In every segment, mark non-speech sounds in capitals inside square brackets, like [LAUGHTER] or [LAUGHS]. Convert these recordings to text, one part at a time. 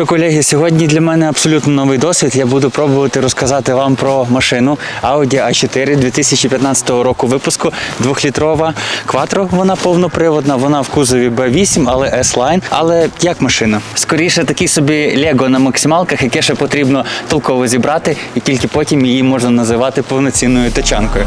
що, колеги, сьогодні для мене абсолютно новий досвід. Я буду пробувати розказати вам про машину Audi A4 2015 року випуску. Двохлітрова Quattro, Вона повноприводна, вона в кузові B8, але S-Line. Але як машина? Скоріше такий собі Лего на максималках, яке ще потрібно толково зібрати, і тільки потім її можна називати повноцінною тачанкою.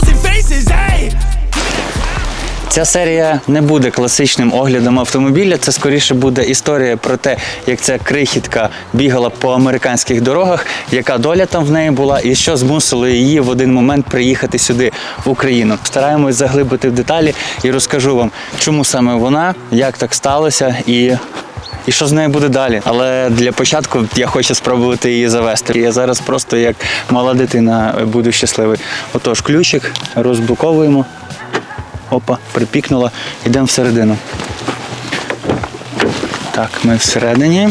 Ця серія не буде класичним оглядом автомобіля. Це скоріше буде історія про те, як ця крихітка бігала по американських дорогах, яка доля там в неї була, і що змусило її в один момент приїхати сюди в Україну. Стараємось заглибити в деталі і розкажу вам, чому саме вона, як так сталося і. І що з нею буде далі? Але для початку я хочу спробувати її завести. Я зараз просто як мала дитина буду щасливий. Отож, ключик розблоковуємо. Опа, припікнула. Йдемо всередину. Так, ми всередині.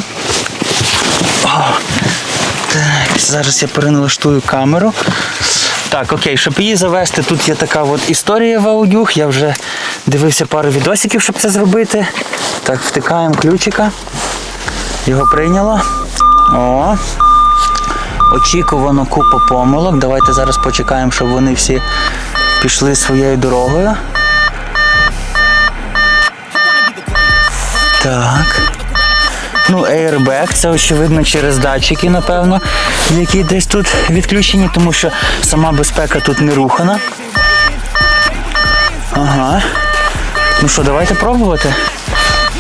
О, так, зараз я переналаштую камеру. Так, окей, щоб її завести, тут є така от історія в аудюх. Я вже дивився пару відосиків, щоб це зробити. Так, втикаємо ключика. Його прийняло. О. Очікувано купа помилок. Давайте зараз почекаємо, щоб вони всі пішли своєю дорогою. Так. Ну, airbag, це очевидно через датчики, напевно, які десь тут відключені, тому що сама безпека тут не рухана. Ага. Ну що, давайте пробувати.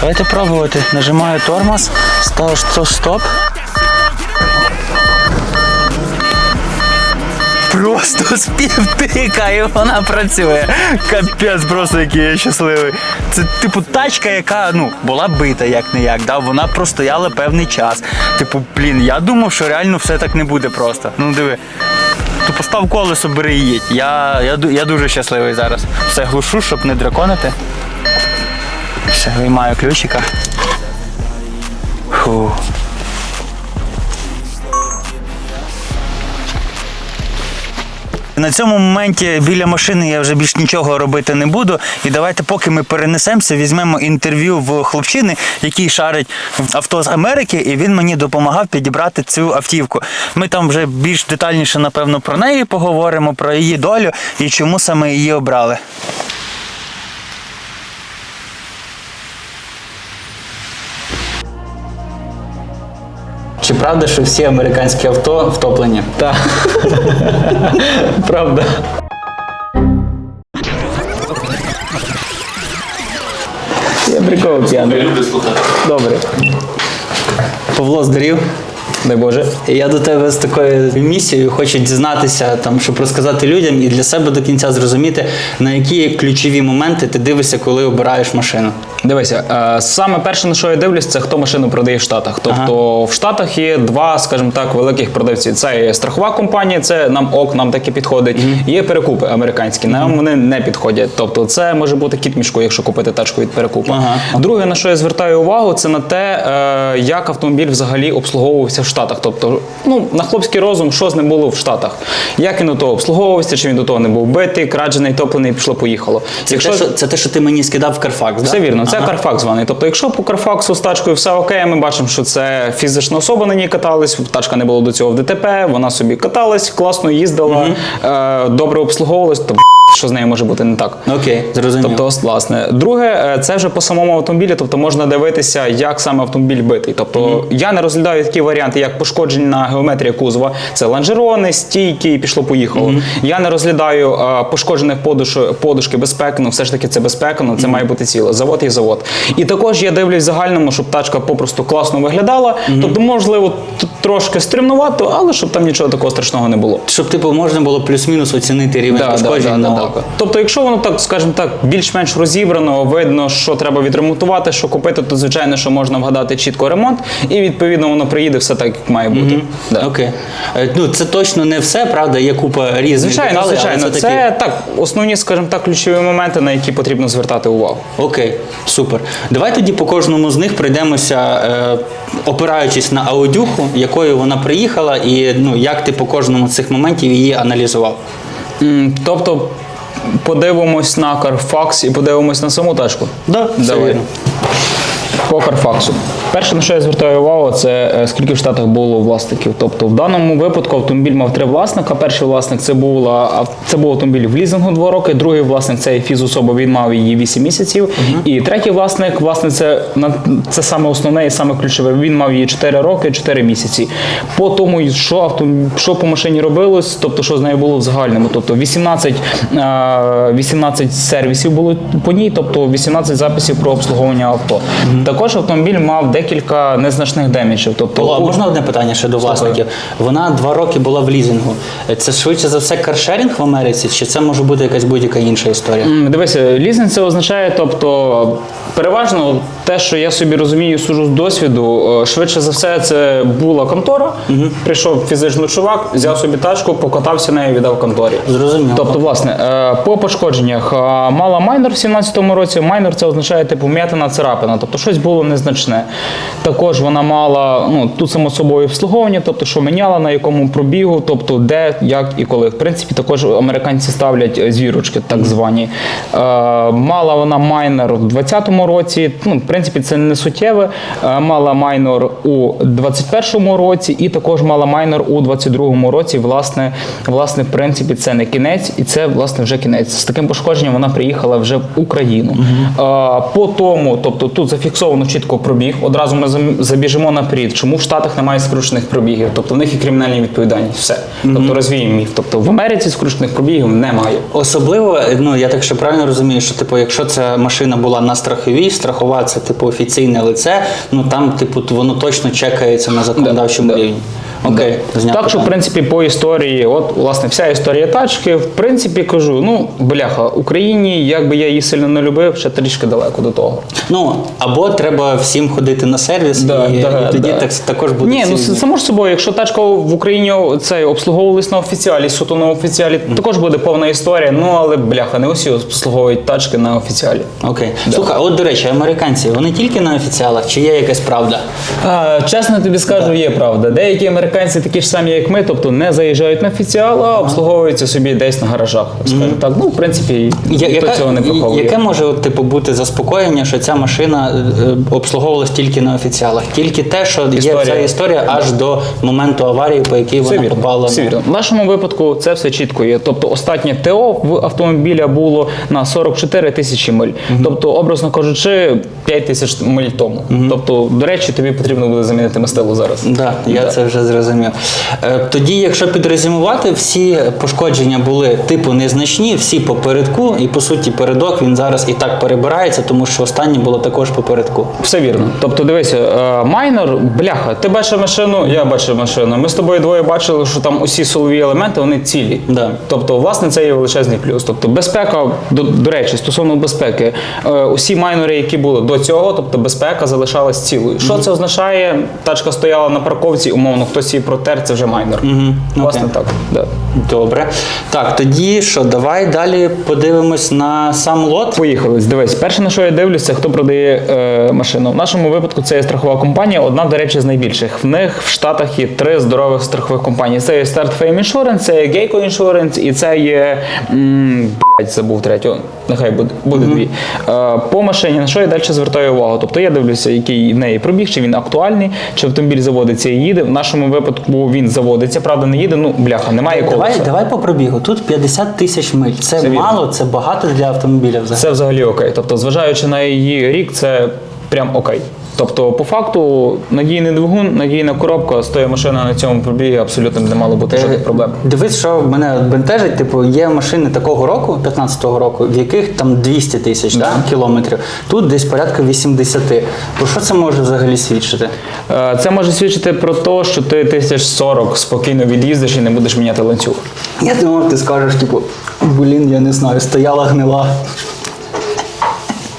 Давайте пробувати. Нажимаю тормоз, стало стоп. Просто співтика і вона працює. Капець, просто який я щасливий. Це типу тачка, яка ну була бита як не як. Да? Вона простояла певний час. Типу, блін, я думав, що реально все так не буде просто. Ну диви. Ту постав колесо, бери і їдь. Я, я, я дуже щасливий зараз. Все глушу, щоб не драконити. Все, виймаю ключика. Фу. На цьому моменті біля машини я вже більш нічого робити не буду. І давайте, поки ми перенесемося, візьмемо інтерв'ю в хлопчини, який шарить авто з Америки, і він мені допомагав підібрати цю автівку. Ми там вже більш детальніше, напевно, про неї поговоримо, про її долю і чому саме її обрали. Чи правда, що всі американські авто втоплені? Так. Правда. Я прикол п'яний. Добре. Павло здарів. Дай Боже. Я до тебе з такою місією хочу дізнатися, там, щоб розказати людям і для себе до кінця зрозуміти, на які ключові моменти ти дивишся, коли обираєш машину. Дивися, е, саме перше, на що я дивлюсь, це хто машину продає в Штатах. Тобто в Штатах є два, скажімо так, великих продавці. Це є страхова компанія, це нам ок, нам таке підходить. І Є перекупи американські, нам вони не підходять. Тобто, це може бути кіт мішку, якщо купити тачку від перекупа. Ага. Друге, на що я звертаю увагу, це на те, е, як автомобіль взагалі обслуговувався в Штатах. Тобто, ну на хлопський розум, що з ним було в Штатах. Як він до того обслуговувався, чи він до того не був битий, краджений, топлений, пішло, поїхало. Це, те, що, це те, що ти мені скидав в Carfax, Все да? вірно, це Ага. Carfax званий. Тобто, якщо по Carfax з тачкою все окей, ми бачимо, що це фізична особа на ній каталась, тачка не було до цього в ДТП, вона собі каталась, класно їздила, е, добре обслуговувалась, то що з нею може бути не так. Окей, зрозумів. Тобто, власне, друге, е, це вже по самому автомобілі, тобто можна дивитися, як саме автомобіль битий. Тобто я не розглядаю такі варіанти, як пошкоджена геометрія кузова. Це лонжерони, стійки, і пішло поїхало. Я не розглядаю е, пошкоджених подуш, подушки безпеки, ну все ж таки це безпека, ну це має бути ціле. Завод є завод. І також я дивлюсь в загальному, щоб тачка попросту класно виглядала. Тобто, можливо, трошки стримнувато, але щоб там нічого такого страшного не було. Щоб типу можна було плюс-мінус оцінити рівень Да, пошкоджень да, на да, да, око. да. Тобто, якщо воно так, скажімо так, більш-менш розібрано, видно, що треба відремонтувати, що купити, то звичайно, що можна вгадати чітко ремонт, і відповідно воно приїде все так, так як має бути. Да. Окей. Е, Ну, це точно не все, правда, є купа різних Звичайно, деталей, але звичайно, це, такі- так основні, скажімо так, ключові моменти, на які потрібно звертати увагу. Окей, супер. Давай тоді по кожному з них пройдемося, е, опираючись на аудюху, якою вона приїхала, і ну, як ти по кожному з цих моментів її аналізував. М, Тобто подивимось на Carfax і подивимось на саму тачку. Да, все вірно. По Carfax. Перше, на що я звертаю увагу, це е, скільки в Штатах було власників. Тобто в даному випадку автомобіль мав три власника. Перший власник це була це був автомобіль в лізингу два роки. Другий власник це фізособа, він мав її 8 місяців. І третій власник, власне, це це саме основне і саме ключове. Він мав її 4 роки, 4 місяці. По тому, що автомобіль, що по машині робилось, тобто що з нею було в загальному. Тобто 18, е, 18 сервісів було по ній, тобто 18 записів про обслуговування авто. Також автомобіль мав декілька незначних деміджів. Тобто Павло, у- можна одне питання ще до власників? Вона два роки була в лізингу. Це швидше за все каршерінг в Америці, чи це може бути якась будь-яка інша історія? Дивися, лізинг це означає, тобто переважно те, що я собі розумію, сужу з досвіду, е, швидше за все, це була контора. Прийшов фізичний чувак, взяв собі тачку, покатався нею, віддав конторі. Зрозуміло. Тобто, власне, е, по пошкодженнях е, мала майнер в 17-му році. Майнер це означає типу м'ятина царапина, тобто щось було незначне. Також вона мала ну тут само собою обслуговування, тобто що міняла на якому пробігу, тобто де, як і коли. В принципі, також американці ставлять звірочки, так звані. Е, мала вона майнер в 20-му році. Ну, в принципі, це не суттєве. Е, мала майнер у 21-му році, і також мала майнер у 22-му році. Власне, власне, в принципі, це не кінець, і це власне вже кінець. З таким пошкодженням вона приїхала вже в Україну. Е, по тому, тобто тут зафіксовано чітко пробіг. Одразу ми зам- забіжимо наперед. Чому в Штатах немає скручених пробігів? Тобто в них і кримінальні відповідальність. Все. Тобто розвіємо міф. Тобто в Америці скручених пробігів немає. Особливо, ну я так ще правильно розумію, що типу, якщо ця машина була на страховій, страхова це типу офіційне лице, ну там, типу, воно точно чекається на законодавчому Да, да. Окей, зняв Так що, в принципі, по історії, от власне вся історія тачки, в принципі, кажу, ну бляха, Україні, як би я її сильно не любив, ще трішки далеко до того. Ну або треба всім ходити на сервіс, Да, і, да, і тоді да. так також буде. Ні, ну само ж собою, якщо тачка в Україні це обслуговувались на офіціалі, суто на офіціалі, також буде повна історія. Ну але бляха, не усі обслуговують тачки на офіціалі. Окей. Слухай, от до речі, американці, вони тільки на офіціалах, чи є якась правда? А, чесно тобі скажу, є правда. Деякі американці такі ж самі, як ми, тобто не заїжджають на офіціал, а обслуговуються собі десь на гаражах. Скажімо так. Ну, в принципі, Я- ніхто яка- цього не приховує. яке може от, типу, бути заспокоєння, що ця машина е, обслуговувалась тільки на офіціалах? Тільки те, що є Історія. ця історія аж до моменту аварії, по якій вона вірно, попала. все на- вірно. В нашому випадку це все чітко є. Тобто останнє ТО в автомобіля було на 44 тисячі миль. Тобто, образно кажучи, 5 тисяч миль тому. Тобто, до речі, тобі потрібно буде замінити мастилу зараз. Да, я це вже зрозумів. Е, Тоді, якщо підрезюмувати, всі пошкодження були типу незначні, всі попередку, і по суті передок він зараз і так перебирається, тому що останнє було також попередку. Все вірно. Тобто, дивися, е, майнер, бляха, ти бачив машину, я бачив машину. Ми з тобою двоє бачили, що там усі силові елементи вони цілі. Да. Тобто, власне, це є величезний плюс. Тобто, безпека, до, до речі, стосовно безпеки, е, усі майнери, які були до цього, тобто безпека залишалась цілою. Що це означає? Тачка стояла на парковці, умовно, хтось її протер, це вже майнер. Власне, Окей. так. Да. Добре. Так, тоді що, давай далі подивимось на сам лот. Поїхали. Дивись, перше на що я дивлюся, це хто продає е, машину. В нашому випадку це є страхова компанія, одна, до речі, з найбільших. В них в Штатах є три здорових страхових компанії. Це є Start Fame Insurance, це є Geico Insurance і це є. М, блядь, забув третю. Нехай буде, буде дві. Е, по машині, на що я далі звертаю увагу? Тобто я дивлюся, який в неї пробіг, чи він актуальний, чи автомобіль заводиться і їде. В нашому випадку він заводиться, правда, не їде. Ну, бляха, немає колеса. Давай, давай по пробігу. Тут 50 тисяч миль. Це Це вірно. мало, це багато для автомобіля взагалі. Це взагалі окей. Тобто, зважаючи на її рік, це прям окей. Тобто, по факту, надійний двигун, надійна коробка, стоїть машина на цьому пробігі, абсолютно не мало бути жодних проблем. Дивись, що мене бентежить, типу, є машини такого року, 15-го року, в яких там 200 тисяч да, кілометрів. Тут десь порядка 80. Про що це може взагалі свідчити? Е, Це може свідчити про те, що ти тисяч 40 спокійно від'їздиш і не будеш міняти ланцюг. Я думав, ти скажеш, типу, блін, я не знаю, стояла гнила.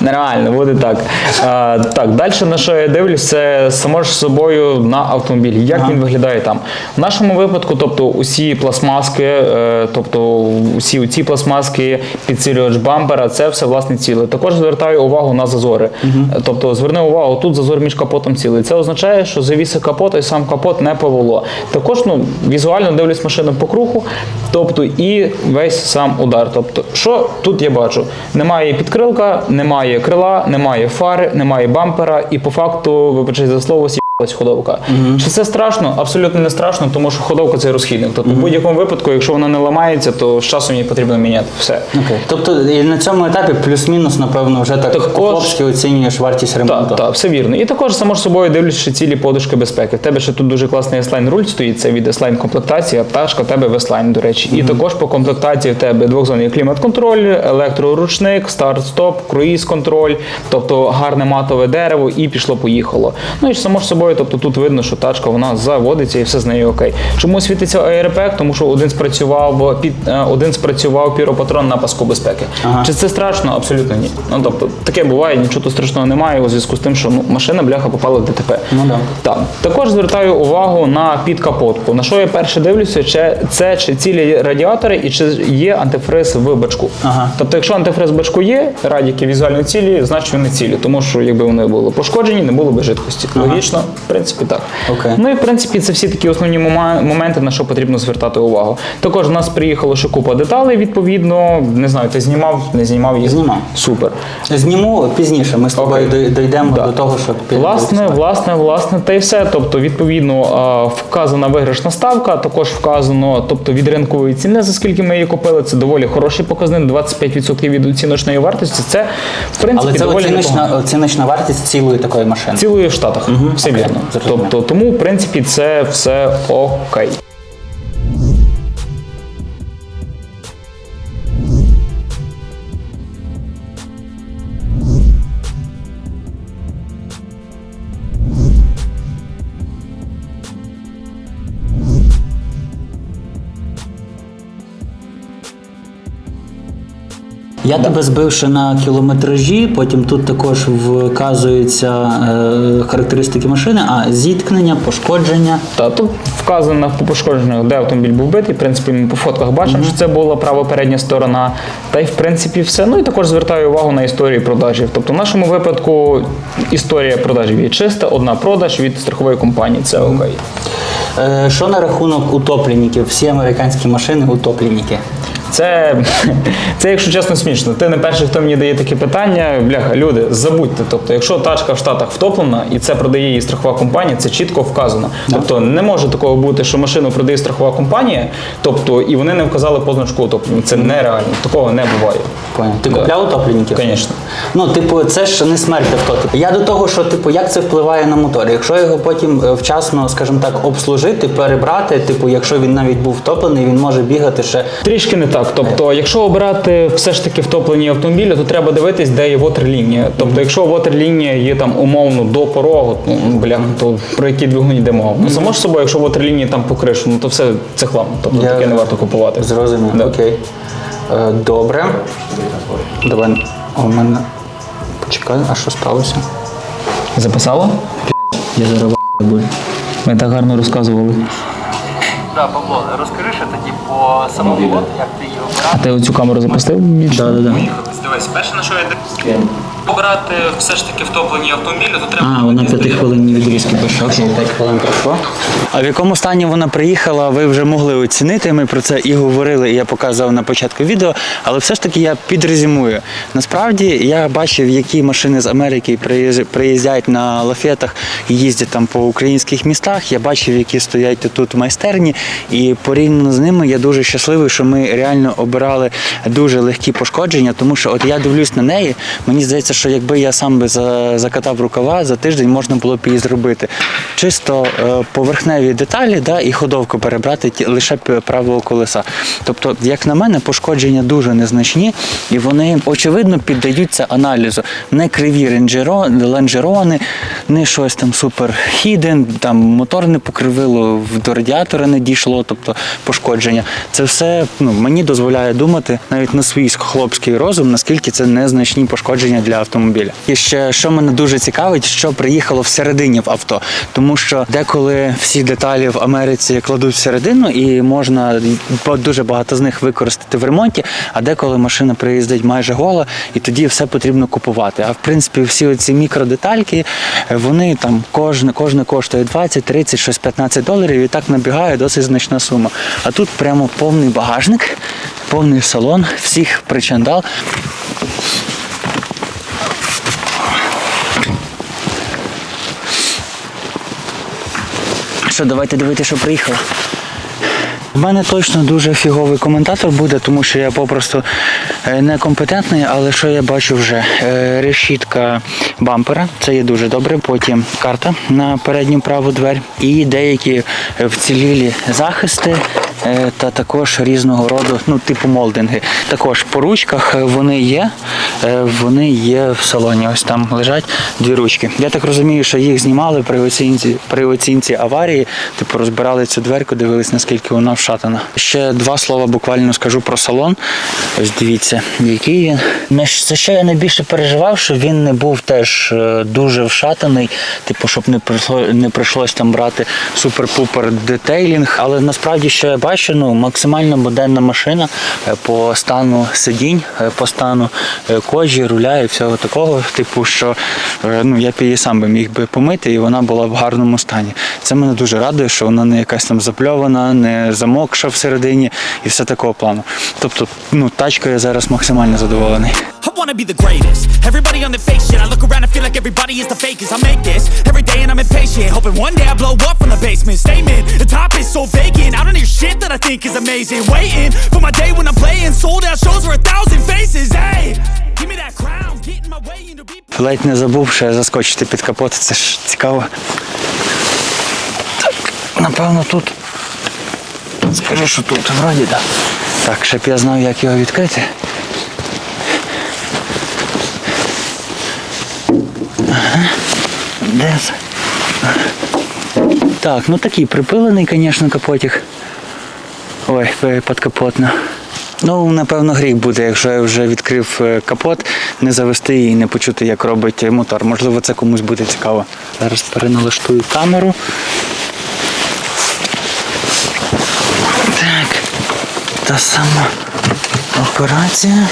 Нереально, буде так. А, так, далі на що я дивлюсь, це само ж собою на автомобілі. Як він виглядає там? В нашому випадку, тобто усі пластмаски, е, тобто усі ці пластмаски, підсилювач бампера, це все власне ціле. Також звертаю увагу на зазори. Тобто, зверни увагу, тут зазор між капотом цілий. Це означає, що завіси капота і сам капот не повело. Також ну, візуально дивлюсь машину по кругу, тобто і весь сам удар. Тобто, що тут я бачу? Немає підкрилка, немає крила, немає фари, немає бампера, і по факту, вибачте за слово, ходовка. Чи це страшно? Абсолютно не страшно, тому що ходовка це розхідник. Тобто, в будь-якому випадку, якщо вона не ламається, то з часом її потрібно міняти. Все. Окей. Тобто і на цьому етапі плюс-мінус, напевно, вже так Також- по-хлопськи оцінюєш вартість ремонту. Так, так, все вірно. І також само собою ще цілі подушки безпеки. В тебе ще тут дуже класний S-Line руль стоїть, це від S-Line комплектації, а пташка в тебе в S-Line, до речі. І також по комплектації в тебе двохзонний клімат-контроль, електроручник, старт-стоп, круїз-контроль, тобто гарне матове дерево, і пішло-поїхало. Ну і само ж собою, тобто тут видно, що тачка вона заводиться і все з нею окей. Чому світиться аербек? Тому що один спрацював під е, один спрацював піропатрон на паску безпеки. Ага. Чи це страшно? Абсолютно ні. Ну тобто таке буває, нічого тут страшного немає у зв'язку з тим, що ну, машина бляха попала в ДТП. Ну да. Так. Також звертаю увагу на підкапотку. На що я перше дивлюся, чи це чи цілі радіатори і чи є антифриз в бачку. Ага. Тобто, якщо антифриз в бачку є, радіки візуально цілі, значить вони цілі, тому що якби вони були пошкоджені, не було би жидкості. Логічно, в принципі, так. Окей. Ну і в принципі це всі такі основні моменти, на що потрібно звертати увагу. Також в нас приїхало ще купа деталей, відповідно. Не знаю, ти знімав, не знімав їх? Знімав. Супер. Зніму пізніше. Ми з тобою дой- дійдемо Да. до того, що Власне, власне, власне, та й все. Тобто, відповідно, вказана виграшна ставка, також вказано, тобто від ринкової ціни, за скільки ми її купили. Це доволі хороший показник, 25% від оціночної вартості. Це в принципі Але це доволі оціночна, оціночна вартість цілої такої машини. Цілої в Штатах, все окей, вірно. Тобто, тому, в принципі, це все окей. Я тебе збив ще на кілометражі, потім тут також вказуються е, характеристики машини, а зіткнення, пошкодження. Та тут вказано по пошкодженнях, де автомобіль був битий. В принципі, ми по фотках бачимо, що це була права передня сторона. Та й в принципі все. Ну і також звертаю увагу на історію продажів. Тобто, в нашому випадку історія продажів є чиста, одна продаж від страхової компанії. Це окей. Що на рахунок утопленників? Всі американські машини утопленники. Це, [LAUGHS] це, якщо чесно, смішно. Ти не перший, хто мені дає таке питання. Бляха, люди, забудьте. Тобто, якщо тачка в Штатах втоплена і це продає її страхова компанія, це чітко вказано. Тобто не може такого бути, що машину продає страхова компанія, тобто і вони не вказали позначку утоплення. Це нереально. Такого не буває. Понял. Ти Да. купляв утопленників? Звісно. Ну, типу, це ж не смерть авто. Типу, я до того, що типу, як це впливає на мотор. Якщо його потім е, вчасно, скажімо так, обслужити, перебрати, типу, якщо він навіть був втоплений, він може бігати ще. Трішки не так. Тобто, якщо обирати все ж таки втоплені автомобілі, то треба дивитись, де є вотерлінія. Тобто, якщо вотерлінія є там умовно до порогу, ну бля, то про які двигуни йде мова. Ну само ж собою, якщо вотерлінія там по кришу, ну то все це хлам. Тобто Я таке не варто купувати. Зрозумів. Да. Окей. Е, добре. Давай. У мене. Почекай, а що сталося? Записала? Я зараз буду. Ми так гарно розказували. Да, Павло, розкажи самому лоту, як ти її обрав. А ти оцю камеру запустив? Так, так, да, да. Дивись, перше на що я обрати все ж таки втоплені автомобілі, то треба А, вона п'ятихвилинні відрізки пише. Окей, 5 хвилин пройшло. А в якому стані вона приїхала, ви вже могли оцінити. Ми про це і говорили, і я показував на початку відео. Але все ж таки я підрезюмую. Насправді я бачив, які машини з Америки приїздять на лафетах і їздять там по українських містах. Я бачив, які стоять тут в майстерні. І порівняно з ними я дуже щасливий, що ми реально обирали дуже легкі пошкодження, тому що от я дивлюсь на неї. Мені здається, що якби я сам би закатав рукава, за тиждень можна було б її зробити. чисто е, поверхневі деталі да, і ходовку перебрати лише правого колеса. Тобто, як на мене, пошкодження дуже незначні, і вони очевидно піддаються аналізу. Не криві лонжерони, не щось там супер хіден, там мотор не покривило, до радіатора не дійшло, тобто пошкодження. Це все ну, мені дозволяє думати навіть на свій хлопський розум, наскільки це незначні пошкодження для автомобіля. І ще що мене дуже цікавить, що приїхало всередині в авто, тому що деколи всі деталі в Америці кладуть всередину, і можна дуже багато з них використати в ремонті. А деколи машина приїздить майже гола, і тоді все потрібно купувати. А в принципі, всі оці мікродетальки, вони там кожне, кожне коштує 20, 30, щось 15 доларів, і так набігає досить значна сума. А тут прямо повний багажник, повний салон, всіх причандал. Що, давайте дивитися, що приїхало. У мене точно дуже фіговий коментатор буде, тому що я попросту е, некомпетентний, але що я бачу вже? Е, Решітка бампера, це є дуже добре. Потім карта на передню праву двері і деякі вцілілі захисти. Е, Та також різного роду, ну, типу молдинги. Також по ручках е, вони є, е, вони є в салоні. Ось там лежать дві ручки. Я так розумію, що їх знімали при оцінці, при оцінці аварії, типу розбирали цю дверку, дивились, наскільки вона вшатана. Ще два слова буквально скажу про салон. Ось дивіться, який він. За що я найбільше переживав, що він не був теж дуже вшатаний, типу, щоб не прийшло, не прийшлось там брати супер-пупер детейлінг. Але насправді, що я бачу, ну максимально модерна машина е, по стану сидінь, е, по стану е, кожі, руля і всього такого. Типу, що ну я б її сам би міг би помити, і вона була в гарному стані. Це мене дуже радує, що вона не якась там запльована, не замокша всередині і все такого плану. Тобто, ну тачкою я зараз максимально задоволений. I wanna be the greatest. Everybody on the fake shit. I look around and feel like everybody is the fakest. I make this every day and I'm impatient. Hoping one day I blow up from the basement. Statement, the top is so vacant. I don't hear shit that I think is amazing. Waiting for my day when I'm playing. Sold out shows for a thousand faces. Hey, give me that crown. Get in my way and to be. Ледь не забув ще заскочити під капот, це ж цікаво. Так, напевно, тут. Скажи, що тут вроді так. Так, щоб я знав, як його відкрити. Де? Так, ну такий припилений, звісно, капотик. Ой, підкапотно. Ну, напевно, гріх буде, якщо я вже відкрив е, капот, не завести і не почути, як робить мотор. Можливо, це комусь буде цікаво. Зараз переналаштую камеру. Так. Та сама операція.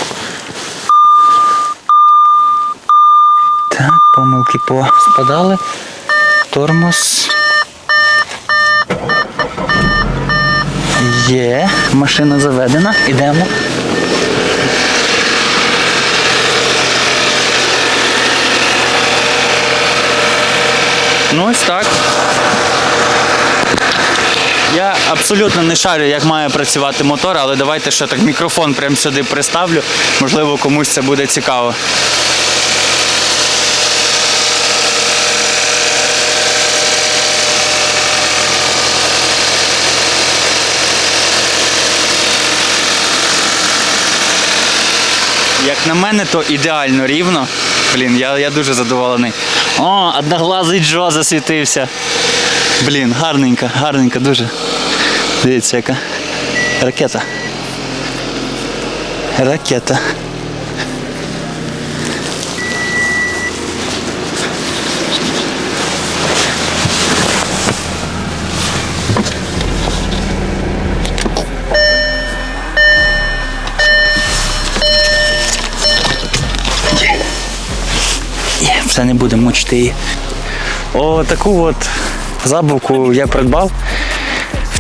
Так, помилки поспадали. Тормоз. Є, машина заведена. Ідемо. Ну ось так. Я абсолютно не шарю, як має працювати мотор, але давайте ще так мікрофон прямо сюди приставлю. Можливо, комусь це буде цікаво. На мене, то ідеально рівно. Блін, я, я дуже задоволений. О, одноглазий Джо засвітився. Блін, гарненько, гарненько, дуже. Дивіться, яка ракета. Ракета. Не буде мучити її. О, таку от забавку я придбав.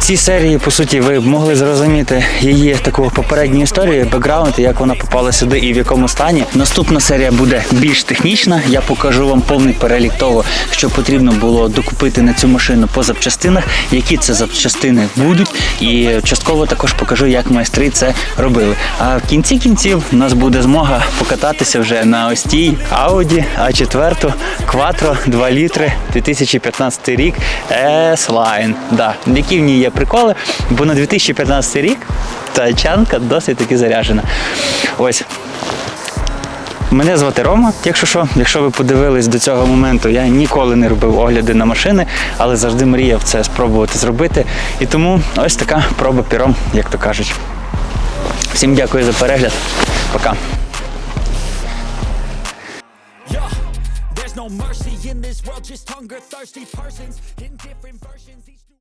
Цій серії, по суті, ви могли зрозуміти її таку попередню історію, бекграунд, як вона попала сюди і в якому стані. Наступна серія буде більш технічна. Я покажу вам повний перелік того, що потрібно було докупити на цю машину по запчастинах, які це запчастини будуть, і частково також покажу, як майстри це робили. А в кінці кінців у нас буде змога покататися вже на ось тій Audi A4 Quattro 2 літри 2015 рік S-Line. Да. Які в ній є приколи, бо на 2015 рік тачанка досить таки заряджена. Ось. Мене звати Рома, якщо що, якщо ви подивились до цього моменту, я ніколи не робив огляди на машини, але завжди мріяв це спробувати зробити. І тому ось така проба піром, як то кажуть. Всім дякую за перегляд. Пока. No mercy in this world, just hunger thirsty persons in different versions.